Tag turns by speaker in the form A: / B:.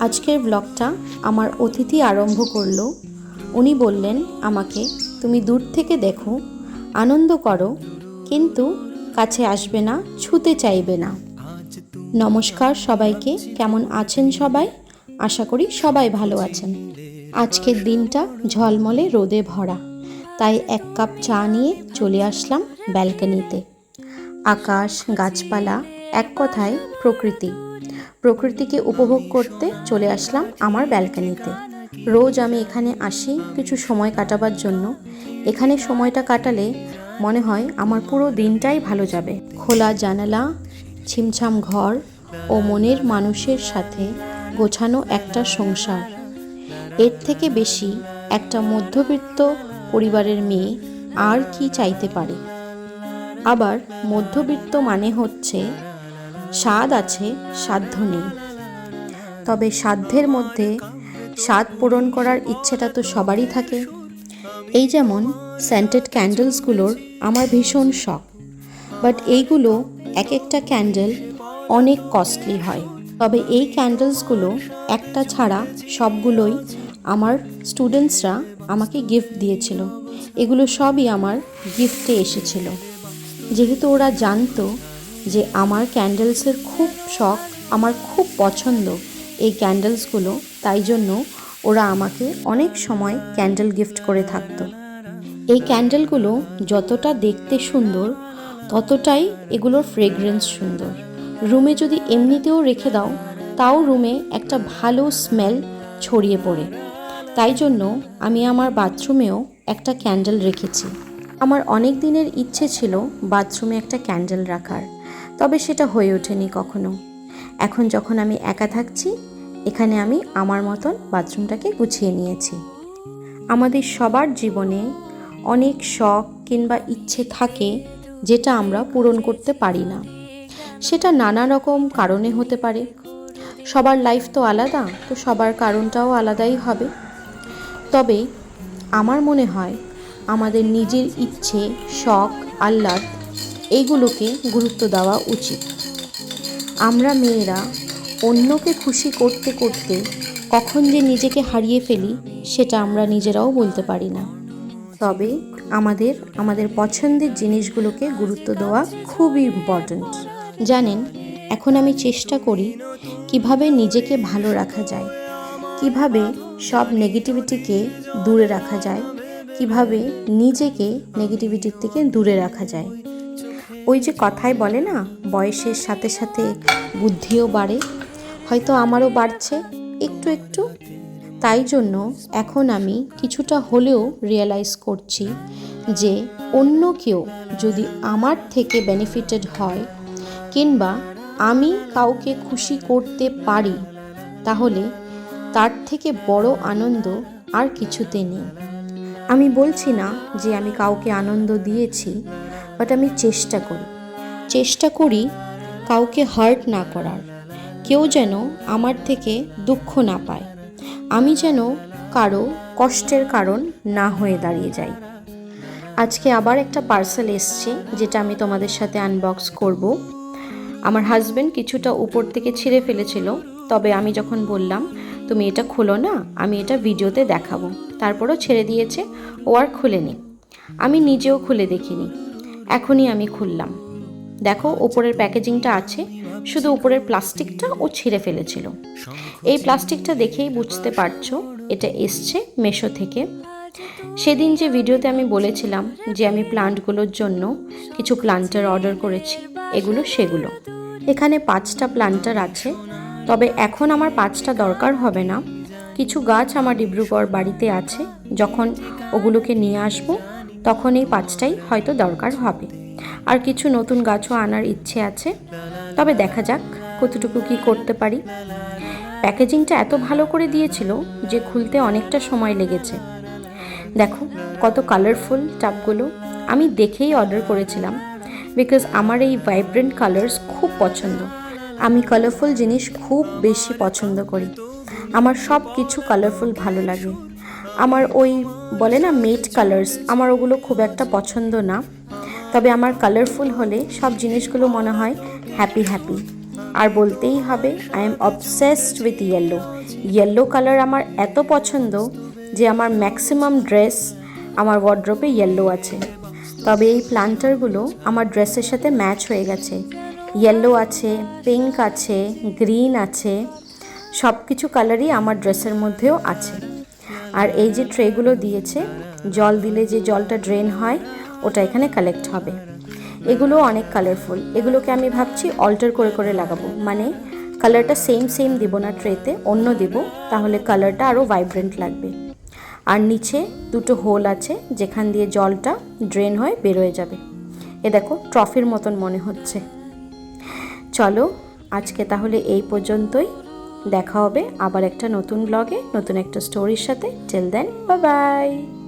A: আজকের ব্লগটা আমার অতিথি আরম্ভ করল। উনি বললেন, আমাকে তুমি দূর থেকে দেখো, আনন্দ করো, কিন্তু কাছে আসবে না, ছুতে চাইবে না। নমস্কার সবাইকে, কেমন আছেন সবাই? আশা করি সবাই ভালো আছেন। আজকের দিনটা ঝলমলে রোদে ভরা, তাই এক কাপ চা নিয়ে চলে আসলাম ব্যালকনিতে। আকাশ, গাছপালা, এক কথায় প্রকৃতি। প্রকৃতিকে উপভোগ করতে চলে আসলাম আমার ব্যালকনিতে। রোজ আমি এখানে আসি কিছু সময় কাটাবার জন্য। এখানে সময়টা কাটালে মনে হয় আমার পুরো দিনটাই ভালো যাবে। খোলা জানালা, ছিমছাম ঘর ও মনের মানুষের সাথে গোছানো একটা সংসার। এর থেকে বেশি একটা মধ্যবিত্ত পরিবারের মেয়ে আর কি চাইতে পারে? আবার মধ্যবিত্ত মানে হচ্ছে স্বাদ আছে, সাধ্য নেই। তবে সাধ্যের মধ্যে স্বাদ পূরণ করার ইচ্ছেটা তো সবারই থাকে। এই যেমন সেন্টেড ক্যান্ডেলসগুলোর আমার ভীষণ শখ। বাট এইগুলো এক একটা ক্যান্ডেল অনেক কস্টলি হয়। তবে এই ক্যান্ডেলসগুলো একটা ছাড়া সবগুলোই আমার স্টুডেন্টসরা আমাকে গিফট দিয়েছিল। এগুলো সবই আমার গিফটে এসেছিল। যেহেতু ওরা জানতো যে আমার ক্যান্ডেলসের খুব শখ, আমার খুব পছন্দ এই ক্যান্ডেলসগুলো তাই জন্য ওরা আমাকে অনেক সময় ক্যান্ডেল গিফট করে থাকতো। এই ক্যান্ডেলগুলো যতটা দেখতে সুন্দর, ততটাই এগুলোর ফ্রেগরেন্স সুন্দর। রুমে যদি এমনিতেও রেখে দাও, তাও রুমে একটা ভালো স্মেল ছড়িয়ে পড়ে। তাই জন্য আমি আমার বাথরুমেও একটা ক্যান্ডেল রেখেছি। আমার অনেক দিনের ইচ্ছে ছিল বাথরুমে একটা ক্যান্ডেল রাখার। তবে সেটা হয়ে ওঠেনি কখনো। এখন যখন আমি একা থাকছি, এখানে আমি আমার মতন বাথরুমটাকে গুছিয়ে নিয়েছি। আমাদের সবার জীবনে অনেক শখ কিংবা ইচ্ছে থাকে যেটা আমরা পূরণ করতে পারি না। সেটা নানা রকম কারণে হতে পারে। সবার লাইফ তো আলাদা, তো সবার কারণটাও আলাদাই হবে। তবে আমার মনে হয়, আমাদের নিজের ইচ্ছে, শখ, আহ্লাদ এইগুলোকে গুরুত্ব দেওয়া উচিত। আমরা মেয়েরা অন্যকে খুশি করতে করতে কখন যে নিজেকে হারিয়ে ফেলি, সেটা আমরা নিজেরাও বলতে পারি না। তবে আমাদের আমাদের পছন্দের জিনিসগুলোকে গুরুত্ব দেওয়া খুবই ইম্পর্ট্যান্ট জানেন, এখন আমি চেষ্টা করি কীভাবে নিজেকে ভালো রাখা যায়, কীভাবে সব নেগেটিভিটিকে দূরে রাখা যায়, কীভাবে নিজেকে নেগেটিভিটির থেকে দূরে রাখা যায়। ওই যে কথায় বলে না, বয়সের সাথে সাথে বুদ্ধিও বাড়ে। হয়তো আমারও বাড়ছে, একটু একটু। তাই জন্য এখন আমি কিছুটা হলেও রিয়েলাইজ করছি যে অন্য কেউ যদি আমার থেকে বেনিফিটেড হয় কিংবা আমি কাউকে খুশি করতে পারি, তাহলে তার থেকে বড় আনন্দ আর কিছুতে নেই। আমি বলছি না যে আমি কাউকে আনন্দ দিয়েছি বাট আমি চেষ্টা করি। চেষ্টা করি কাউকে হার্ট না করার। কেউ যেন আমার থেকে দুঃখ না পায়। আমি যেন কারও কষ্টের কারণ না হয়ে দাঁড়িয়ে যাই। আজকে আবার একটা পার্সেল এসছে, যেটা আমি তোমাদের সাথে আনবক্স করব। আমার হাজব্যান্ড কিছুটা উপর থেকে ছিঁড়ে ফেলেছিল, তবে আমি যখন বললাম, তুমি এটা খোলো না, আমি এটা ভিডিওতে দেখাবো। তারপরও ছেড়ে দিয়েছে, ও আর খুলেনি। আমি নিজেও খুলে দেখিনি। এখনই আমি খুললাম। দেখো ওপরের প্যাকেজিংটা আছে, শুধু উপরের প্লাস্টিকটা ও ছিঁড়ে ফেলেছিল। এই প্লাস্টিকটা দেখেই বুঝতে পারছ, এটা এসছে মেশো থেকে। সেদিন যে ভিডিওতে আমি বলেছিলাম যে আমি প্লান্টগুলোর জন্য কিছু প্লান্টার অর্ডার করেছি, এগুলো সেগুলো। এখানে পাঁচটা প্লান্টার আছে, তবে এখন আমার পাঁচটা দরকার হবে না। কিছু গাছ আমার ডিব্রুগড় বাড়িতে আছে, যখন ওগুলোকে নিয়ে আসব তখন এই পাঁচটাই হয়তো দরকার হবে। আর কিছু নতুন গাছও আনার ইচ্ছে আছে। তবে দেখা যাক কতটুকু কি করতে পারি। প্যাকেজিংটা এত ভালো করে দিয়েছিল যে খুলতে অনেকটা সময় লেগেছে। দেখো কত কালারফুল টাবগুলো। আমি দেখেই অর্ডার করেছিলাম। বিকজ আমার এই ভাইব্রেন্ট কালার্স খুব পছন্দ। আমি কালারফুল জিনিস খুব বেশি পছন্দ করি। আমার সব কিছু কালারফুল ভালো লাগে। আমার ওই বলে না মেট কালার্স আমার ওগুলো খুব একটা পছন্দ না। তবে আমার কালারফুল হলে সব জিনিসগুলো মনে হয় হ্যাপি হ্যাপি আর বলতেই হবে I am obsessed with yellow yellow colour আমার এত পছন্দ যে আমার ম্যাক্সিমাম ড্রেস আমার ওয়ার্ড্রপে ইয়েলো আছে। তবে এই প্লান্টারগুলো আমার ড্রেসের সাথে ম্যাচ হয়ে গেছে। ইয়েলো আছে পিঙ্ক আছে গ্রিন আছে সব কিছু কালারই আমার ড্রেসের মধ্যেও আছে। আর এই যে ট্রেগুলো দিয়েছে, জল দিলে যে জলটা ড্রেন হয়, ওটা এখানে কালেক্ট হবে। এগুলো অনেক কালারফুল এগুলোকে আমি ভাবছি অল্টার করে করে লাগাবো। মানে কালারটা সেম সেম দিব না ট্রেতে অন্য দিব, তাহলে কালারটা আরও ভাইব্রেন্ট লাগবে। আর নিচে দুটো হোল আছে, যেখান দিয়ে জলটা ড্রেন হয়ে বেরোয় যাবে। এ দেখো ট্রফির মতন মনে হচ্ছে। চলো, আজকে তাহলে এই পর্যন্তই। দেখা হবে আবার একটা নতুন ব্লগে নতুন একটা স্টোরির সাথে। টেল দেন বাই বাই